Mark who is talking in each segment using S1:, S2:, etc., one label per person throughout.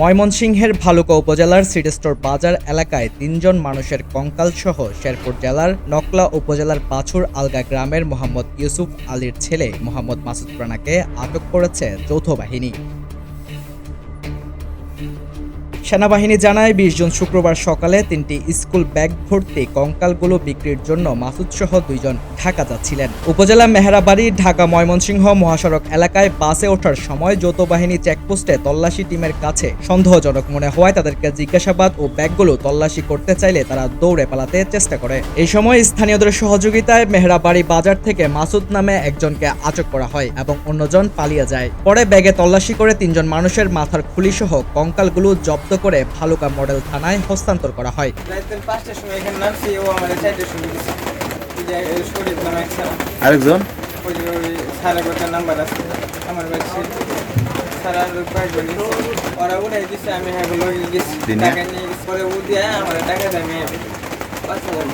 S1: ময়মনসিংহের ভালুকা উপজেলার সিটেস্টোর বাজার এলাকায় তিনজন মানুষের কঙ্কালসহ শেরপুর জেলার নকলা উপজেলার পাছুর আলগা গ্রামের মোহাম্মদ ইউসুফ আলীর ছেলে মোহাম্মদ মাসুদ রানাকে আটক করেছে যৌথ বাহিনী। সেনাবাহিনী জানায়, বিশ জন শুক্রবার সকালে তিনটি স্কুল ব্যাগ ভর্তি কঙ্কালগুলো বিক্রির জন্য মাসুদ সহ দুইজন ঢাকা যাচ্ছিলেন। উপজেলা মেহরাবাড়ি, ঢাকা ময়মনসিংহ মহাসড়ক এলাকায় বাসে ওঠার সময় যৌথ বাহিনী চেকপোস্টে তল্লাশি টিমের কাছে সন্দেহজনক মনে হওয়ায় তাদেরকে জিজ্ঞাসাবাদ ও ব্যাগগুলো তল্লাশি করতে চাইলে তারা দৌড়ে পালাতে চেষ্টা করে। এই সময় স্থানীয়দের সহযোগিতায় মেহরাবাড়ি বাজার থেকে মাসুদ নামে একজনকে আটক করা হয় এবং অন্যজন পালিয়ে যায়। পরে ব্যাগে তল্লাশি করে তিনজন মানুষের মাথার খুলি সহ কঙ্কালগুলো জব্দ করে ভালুকা মডেল থানায় হস্তান্তর করা হয়।
S2: আরেকজন?
S3: ওই যে ওই স্যারের একটা নাম্বার আছে। আমার বাড়ি স্যার আর কয়েকজন ওরা উঠাই দিচ্ছে আমি? টাকা নিয়ে পরে আমার টাকা পাঁচ হাজার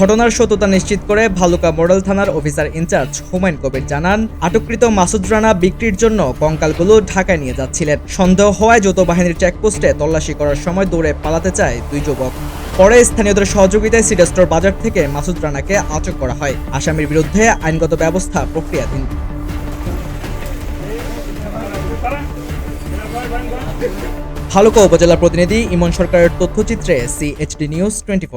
S1: ঘটনার সত্যতা নিশ্চিত করে ভালুকা মডেল থানার officer in charge Humayun Kabir জানান, আটককৃত মাসুদ রানা বিক্রির জন্য কঙ্কালগুলো ঢাকায় নিয়ে যাচ্ছিলেন। সন্দেহ হওয়ায় যৌথ বাহিনীর চেকপোস্টে তল্লাশি করার সময় দৌড়ে পালাতে চায় দুই যুবক। পরে স্থানীয়দের সহযোগিতায় সিডাস্টোর বাজার থেকে মাসুদ রানাকে আটক করা হয়। আসামির বিরুদ্ধে আইনগত ব্যবস্থা প্রক্রিয়াধীন। ভালুকা উপজেলা প্রতিনিধি ইমন সরকারের তথ্যচিত্রে সিএইচডি নিউজ টোয়েন্টি